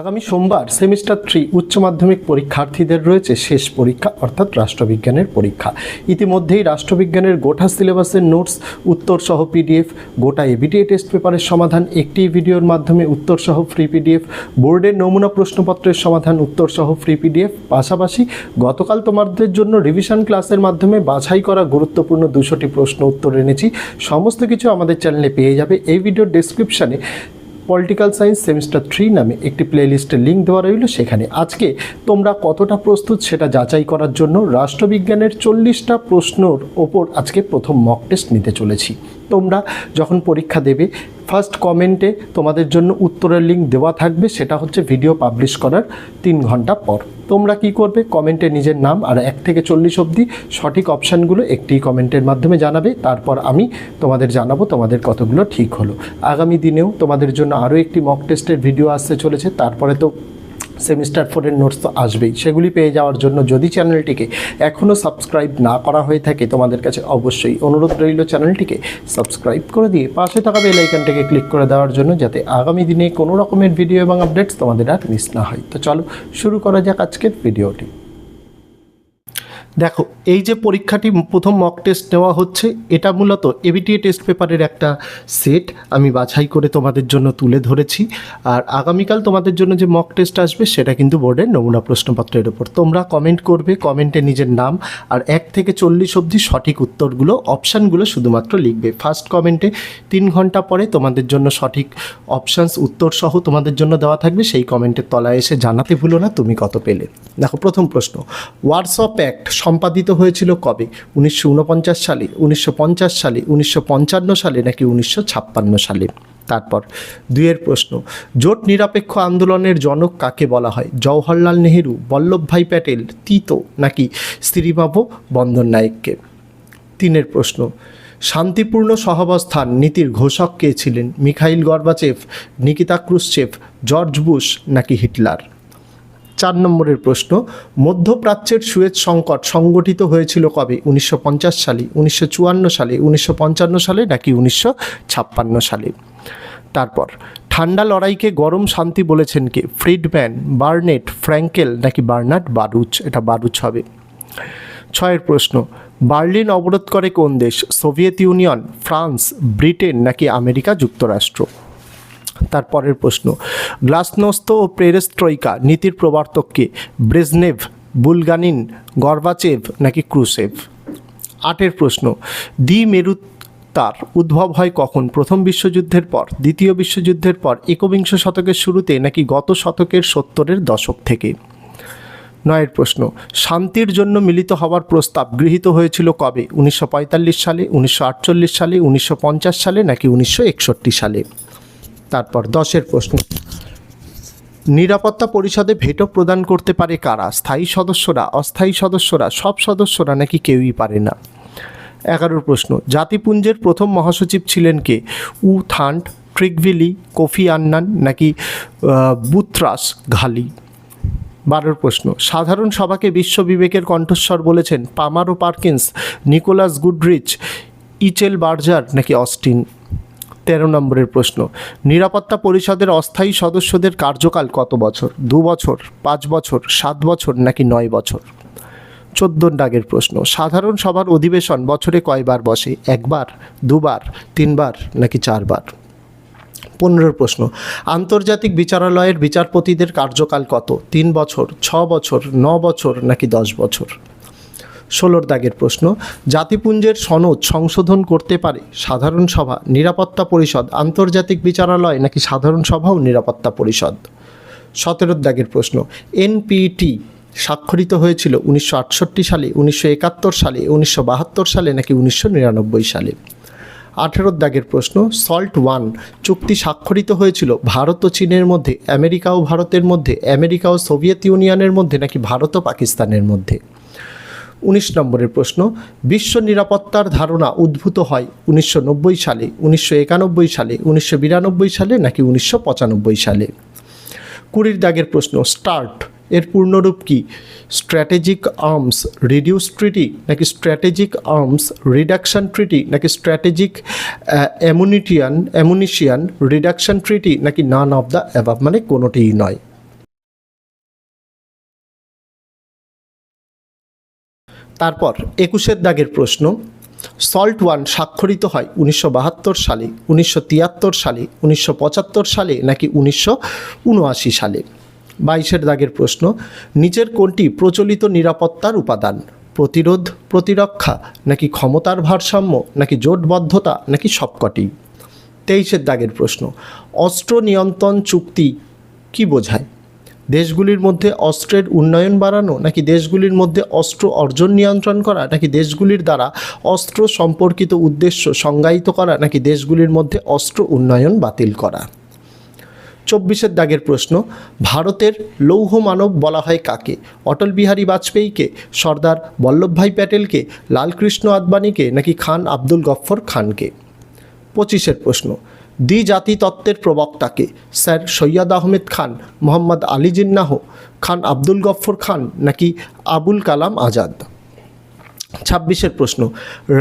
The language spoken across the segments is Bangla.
আগামী সোমবার সেমিস্টার থ্রি উচ্চ মাধ্যমিক পরীক্ষার্থীদের রয়েছে শেষ পরীক্ষা, অর্থাৎ রাষ্ট্রবিজ্ঞানের পরীক্ষা। ইতিমধ্যেই রাষ্ট্রবিজ্ঞানের গোটা সিলেবাসের নোটস উত্তর সহ পিডিএফ, গোটা এবিটিএ টেস্ট পেপারের সমাধান, একটি ভিডিওর মাধ্যমে উত্তর সহ ফ্রি পিডিএফ, বোর্ডের নমুনা প্রশ্নপত্রের সমাধান উত্তর সহ ফ্রি পিডিএফ, পাশাপাশি গতকাল তোমাদের জন্য রিভিশন ক্লাসের মাধ্যমে বাছাই করা গুরুত্বপূর্ণ দুশোটি প্রশ্ন উত্তর এনেছি। সমস্ত কিছু আমাদের চ্যানেলে পেয়ে যাবে। এই ভিডিওর ডেসক্রিপশানে পলিটিক্যাল সায়েন্স সেমিস্টার থ্রি নামে একটি প্লেলিস্টের লিঙ্ক দেওয়া রইল। সেখানে আজকে তোমরা কতটা প্রস্তুত সেটা যাচাই করার জন্য রাষ্ট্রবিজ্ঞানের চল্লিশটা প্রশ্নর ওপর আজকে প্রথম মক টেস্ট নিতে চলেছি। তোমরা যখন পরীক্ষা দেবে ফার্স্ট কমেন্টে তোমাদের জন্য উত্তরের লিঙ্ক দেওয়া থাকবে, সেটা হচ্ছে ভিডিও পাবলিশ করার তিন ঘণ্টা পর। তোমরা কি করবে? কমেন্টে নিজের নাম আর এক থেকে চল্লিশ অবধি সঠিক অপশানগুলো একটি কমেন্টের মাধ্যমে জানাবে, তারপর আমি তোমাদের জানাব তোমাদের কতগুলো ঠিক হলো। আগামী দিনেও তোমাদের জন্য আরও একটি মক টেস্টের ভিডিও আসতে চলেছে, তারপরে তো সেমিস্টার ফোরের নোটস তো আসবেই। সেগুলি পেয়ে যাওয়ার জন্য যদি চ্যানেলটিকে এখনও সাবস্ক্রাইব না করা হয়ে থাকে, তোমাদের কাছে অবশ্যই অনুরোধ রইল চ্যানেলটিকে সাবস্ক্রাইব করে দিয়ে পাশে থাকা বেল আইকনটাকে ক্লিক করে দেওয়ার জন্য যাতে আগামী দিনে কোনো রকমের ভিডিও এবং আপডেটস তোমাদের আর মিস না হয়। তো চলো, শুরু করা যাক আজকের ভিডিওটি। দেখো, এই যে পরীক্ষাটি প্রথম মক টেস্ট নেওয়া হচ্ছে, এটা মূলত এবিটিএ টেস্ট পেপারের একটা সেট আমি বাছাই করে তোমাদের জন্য তুলে ধরেছি। আর আগামীকাল তোমাদের জন্য যে মক টেস্ট আসবে, সেটা কিন্তু বোর্ডের নমুনা প্রশ্নপত্রের ওপর তোমরা কমেন্ট করবে কমেন্টে নিজের নাম আর এক থেকে চল্লিশ অবধি সঠিক উত্তরগুলো অপশানগুলো শুধুমাত্র লিখবে। ফার্স্ট কমেন্টে তিন ঘণ্টা পরে তোমাদের জন্য সঠিক অপশানস উত্তর সহ তোমাদের জন্য দেওয়া থাকবে। সেই কমেন্টের তলায় এসে জানাতে ভুলো না, তুমি কত পেলে। দেখো, প্রথম প্রশ্ন ওয়ার্সঅপ অ্যাক্ট সম্পাদিত হয়েছিল কবে? উনিশশো উনপঞ্চাশ সালে, উনিশশো পঞ্চাশ সালে, উনিশশো পঞ্চান্ন সালে নাকি উনিশশো ছাপ্পান্ন সালে? তারপর দুইয়ের প্রশ্ন, জোট নিরপেক্ষ আন্দোলনের জনক কাকে বলা হয়? জওহরলাল নেহেরু বল্লভভাই প্যাটেল, তিতো নাকি শ্রীবাবু বন্দর নায়ককে? তিনের প্রশ্ন, শান্তিপূর্ণ সহাবস্থান নীতির ঘোষক কে ছিলেন? Mikhail Gorbachev Nikita Khrushchev George Bush নাকি হিটলার? চার নম্বরের প্রশ্ন, মধ্যপ্রাচ্যের সুয়েজ সংকট সংগঠিত হয়েছিল কবে? উনিশশো পঞ্চাশ সালে, উনিশশো চুয়ান্ন সালে, উনিশশো পঞ্চান্ন সালে নাকি উনিশশো ছাপ্পান্ন সালে? তারপর, ঠান্ডা লড়াইকে গরম শান্তি বলেছেন কে? ফ্রিডম্যান, বার্নেট, ফ্র্যাঙ্কেল নাকি বার্নার্ড বারুচ? এটা বারুচ হবে। ছয়ের প্রশ্ন, বার্লিন অবরোধ করে কোন দেশ? সোভিয়েত ইউনিয়ন, ফ্রান্স, ব্রিটেন নাকি আমেরিকা যুক্তরাষ্ট্র? তারপরের প্রশ্ন গ্লাসনস্ত ও প্রেরেস্ট্রইকা নীতির প্রবর্তককে ব্রেজনেভ, বুলগানিন, গর্বাচেভ নাকি ক্রুসেভ? আটের প্রশ্ন দ্বি মেরু তার উদ্ভব হয় কখন? প্রথম বিশ্বযুদ্ধের পর, দ্বিতীয় বিশ্বযুদ্ধের পর, একবিংশ শতকের শুরুতে নাকি গত শতকের সত্তরের দশক থেকে? নয়ের প্রশ্ন, শান্তির জন্য মিলিত হওয়ার প্রস্তাব গৃহীত হয়েছিল কবে? উনিশশো পঁয়তাল্লিশ সালে, উনিশশো আটচল্লিশ সালে, উনিশশো পঞ্চাশ সালে নাকি উনিশশো একষট্টি সালে? তারপর দশের প্রশ্ন। নিরাপত্তা পরিষদে ভেটো প্রদান করতে পারে কারা? স্থায়ী সদস্যরা, অস্থায়ী সদস্যরা, সব সদস্যরা নাকি কেউই পারে না? এগারোর প্রশ্ন, জাতিপুঞ্জের প্রথম মহাসচিব ছিলেন কে? উ থান্ট, ট্রিকভিলি, কোফি আন্নান নাকি বুত্রাস ঘালি? বারোর প্রশ্ন, সাধারণ সভাকে বিশ্ব বিবেকের কণ্ঠস্বর বলেছেন পামারো পার্কিন্স, নিকোলাস গুডরিচ, ইচেল বার্জার নাকি অস্টিন? তেরো নম্বরের প্রশ্ন, নিরাপত্তা পরিষদের অস্থায়ী সদস্যদের কার্যকাল কত বছর? দু বছর, পাঁচ বছর, সাত বছর নাকি নয় বছর? চোদ্দ দাগের প্রশ্ন, সাধারণ সভার অধিবেশন বছরে কয়বার বসে? একবার, দুবার, তিনবার নাকি চারবার? পনেরোর প্রশ্ন, আন্তর্জাতিক বিচারালয়ের বিচারপতিদের কার্যকাল কত? তিন বছর, ছ বছর, ন বছর নাকি দশ বছর? ষোলোর দাগের প্রশ্ন, জাতিপুঞ্জের সনদ সংশোধন করতে পারে সাধারণ সভা, নিরাপত্তা পরিষদ, আন্তর্জাতিক বিচারালয় নাকি সাধারণ সভা ও নিরাপত্তা পরিষদ? সতেরোর দাগের প্রশ্ন এনপিটি স্বাক্ষরিত হয়েছিল উনিশশো আটষট্টি সালে, উনিশশো একাত্তর সালে, উনিশশো বাহাত্তর সালে নাকি উনিশশো নিরানব্বই সালে? আঠেরোর দাগের প্রশ্ন, সল্ট ওয়ান চুক্তি স্বাক্ষরিত হয়েছিল ভারত ও চীনের মধ্যে, আমেরিকা ও ভারতের মধ্যে, আমেরিকা ও সোভিয়েত ইউনিয়নের মধ্যে নাকি ভারত ও পাকিস্তানের মধ্যে? উনিশ নম্বরের প্রশ্ন, বিশ্ব নিরাপত্তার ধারণা উদ্ভূত হয় উনিশশো নব্বই সালে, উনিশশো একানব্বই সালে, উনিশশো বিরানব্বই সালে নাকি উনিশশো পঁচানব্বই সালে? কুড়ির দাগের প্রশ্ন, স্টার্ট এর পূর্ণরূপ কি? স্ট্র্যাটেজিক আর্মস রিডিউস ট্রিটি নাকি স্ট্র্যাটেজিক আর্মস রিডাকশান ট্রিটি নাকি strategic ammunition, ammunition reduction treaty নাকি নান অফ দ্য অ্যাবাভ? মানে কোনোটিই নয়। তারপর একুশের দাগের প্রশ্ন, সল্ট ওয়ান স্বাক্ষরিত হয় উনিশশো বাহাত্তর সালে, উনিশশো তিয়াত্তর সালে, উনিশশো পঁচাত্তর সালে নাকি উনিশশো উনআশি সালে? বাইশের দাগের প্রশ্ন নিচের কোনটি প্রচলিত নিরাপত্তার উপাদান? প্রতিরোধ, প্রতিরক্ষা, নাকি ক্ষমতার ভারসাম্য, নাকি জোটবদ্ধতা, নাকি সবকটি? তেইশের দাগের প্রশ্ন, অস্ত্র নিয়ন্ত্রণ চুক্তি কি বোঝায়? দেশগুলির মধ্যে অস্ত্রের উন্নয়ন বাড়ানো নাকি দেশগুলির মধ্যে অস্ত্র অর্জন নিয়ন্ত্রণ করা নাকি দেশগুলির দ্বারা অস্ত্র সম্পর্কিত উদ্দেশ্য সংজ্ঞায়িত করা নাকি দেশগুলির মধ্যে অস্ত্র উন্নয়ন বাতিল করা? চব্বিশের দাগের প্রশ্ন, ভারতের লৌহ মানব বলা হয় কাকে? অটল বিহারী বাজপেয়ীকে, সর্দার বল্লভভাই প্যাটেলকে, লালকৃষ্ণ আদবানিকে নাকি খান আব্দুল গফ্ফর খানকে? পঁচিশের প্রশ্ন দ্বিজাতি তত্ত্বের প্রবক্তাকে স্যার সৈয়দ আহমেদ খান, মোহাম্মদ আলী জিন্নাহ, খান আব্দুল গফ্ফর খান নাকি আবুল কালাম আজাদ? ছাব্বিশের প্রশ্ন,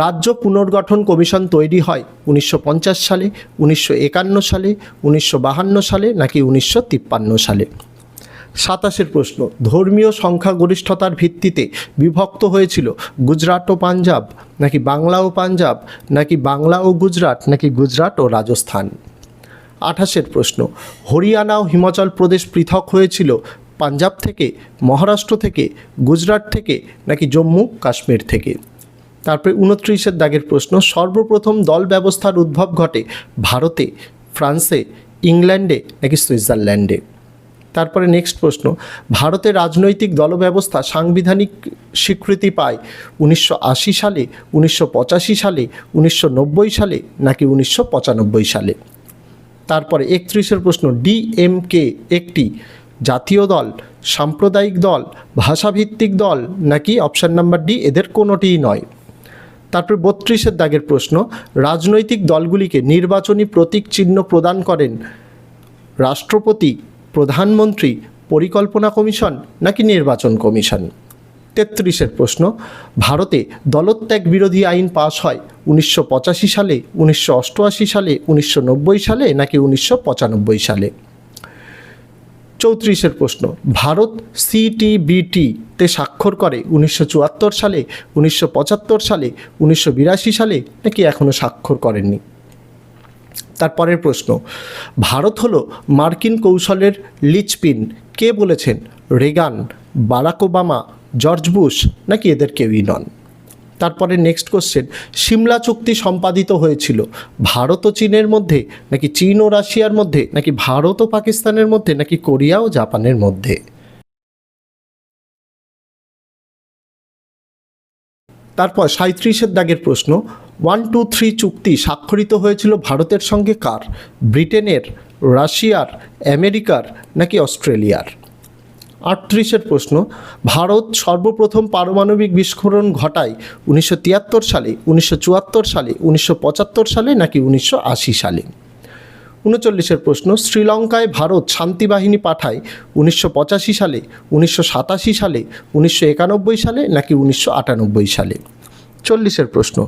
রাজ্য পুনর্গঠন কমিশন তৈরি হয় উনিশশো পঞ্চাশ সালে, উনিশশো একান্ন সালে, উনিশশো সালে নাকি উনিশশো তিপ্পান্ন সালে? সাতাশের প্রশ্ন, ধর্মীয় সংখ্যাগরিষ্ঠতার ভিত্তিতে বিভক্ত হয়েছিল গুজরাট ও পাঞ্জাব, নাকি বাংলা ও পাঞ্জাব, নাকি বাংলা ও গুজরাট, নাকি গুজরাট ও রাজস্থান? আঠাশের প্রশ্ন, হরিয়ানা ও হিমাচল প্রদেশ পৃথক হয়েছিল পাঞ্জাব থেকে, মহারাষ্ট্র থেকে, গুজরাট থেকে, নাকি জম্মু, কাশ্মীর থেকে? তারপরে উনত্রিশের দাগের প্রশ্ন, সর্বপ্রথম দল ব্যবস্থার উদ্ভব ঘটে ভারতে, ফ্রান্সে, ইংল্যান্ডে, নাকি সুইজারল্যান্ডে? তারপরে নেক্সট প্রশ্ন, ভারতের রাজনৈতিক দল ব্যবস্থা সাংবিধানিক স্বীকৃতি পায় উনিশশো আশি সালে, উনিশশো পঁচাশি সালে, উনিশশো নব্বই সালে নাকি উনিশশো পঁচানব্বই সালে? তারপরে একত্রিশের প্রশ্ন, ডিএমকে একটি জাতীয় দল, সাম্প্রদায়িক দল, ভাষাভিত্তিক দল নাকি অপশান নাম্বার ডি এদের কোনোটিই নয়? তারপর বত্রিশের দাগের প্রশ্ন, রাজনৈতিক দলগুলিকে নির্বাচনী প্রতীক চিহ্ন প্রদান করেন রাষ্ট্রপতি প্রধানমন্ত্রী পরিকল্পনা কমিশন নাকি নির্বাচন কমিশন? তেত্রিশের প্রশ্ন, ভারতে দলত্যাগ বিরোধী আইন পাশ হয় উনিশশো পঁচাশি সালে, উনিশশো অষ্টআশি সালে, উনিশশো নব্বই সালে নাকি উনিশশো পঁচানব্বই সালে? চৌত্রিশের প্রশ্ন, ভারত সিটিবিটিতে স্বাক্ষর করে উনিশশো চুয়াত্তর সালে, উনিশশো পঁচাত্তর সালে, উনিশশো বিরাশি সালে নাকি এখনও স্বাক্ষর করেননি? তারপরের প্রশ্ন, ভারত হলো মার্কিন কৌশলের লিচপিন। কে বলেছেন, Reagan, Barack Obama, George Bush, নাকি এদের কেউই নন? তারপরে নেক্সট কোশ্চেন, সিমলা চুক্তি সম্পাদিত হয়েছিল ভারত ও চীনের মধ্যে, নাকি চীন ও রাশিয়ার মধ্যে, নাকি ভারত ও পাকিস্তানের মধ্যে, নাকি কোরিয়া ও জাপানের মধ্যে? তারপর সাঁত্রিশের দাগের প্রশ্ন, ওয়ান, টু, থ্রি চুক্তি স্বাক্ষরিত হয়েছিল ভারতের সঙ্গে কার? ব্রিটেনের, রাশিয়ার, আমেরিকার নাকি অস্ট্রেলিয়ার? আটত্রিশের প্রশ্ন, ভারত সর্বপ্রথম পারমাণবিক বিস্ফোরণ ঘটায় উনিশশো তিয়াত্তর সালে, উনিশশো চুয়াত্তর সালে, উনিশশো পঁচাত্তর সালে নাকি উনিশশো আশি সালে? উনচল্লিশের প্রশ্ন, শ্রীলঙ্কায় ভারত শান্তিবাহিনী পাঠায় উনিশশো পঁচাশি সালে, উনিশশো সাতাশি সালে, উনিশশো একানব্বই সালে নাকি উনিশশো আটানব্বই সালে? চল্লিশের প্রশ্ন,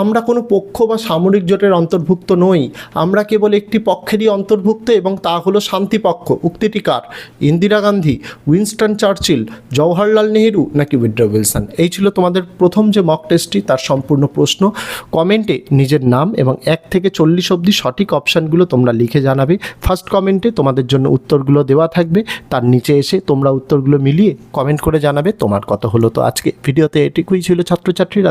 আমরা কোনো পক্ষ বা সামরিক জোটের অন্তর্ভুক্ত নই, আমরা কেবল একটি পক্ষেরই অন্তর্ভুক্ত এবং তা হলো শান্তিপক্ষ উক্তিটি কার? ইন্দিরা গান্ধী, উইনস্টন চার্চিল, জওহরলাল নেহেরু নাকি উইড্রো উইলসন? এই ছিল তোমাদের প্রথম যে মক টেস্টটি তার সম্পূর্ণ প্রশ্ন। কমেন্টে নিজের নাম এবং এক থেকে চল্লিশ অবধি সঠিক অপশানগুলো তোমরা লিখে জানাবে। ফার্স্ট কমেন্টে তোমাদের জন্য উত্তরগুলো দেওয়া থাকবে, তার নিচে এসে তোমরা উত্তরগুলো মিলিয়ে কমেন্ট করে জানাবে তোমার কত হলো। তো আজকে ভিডিওতে এটুকুই ছিল ছাত্রছাত্রীরা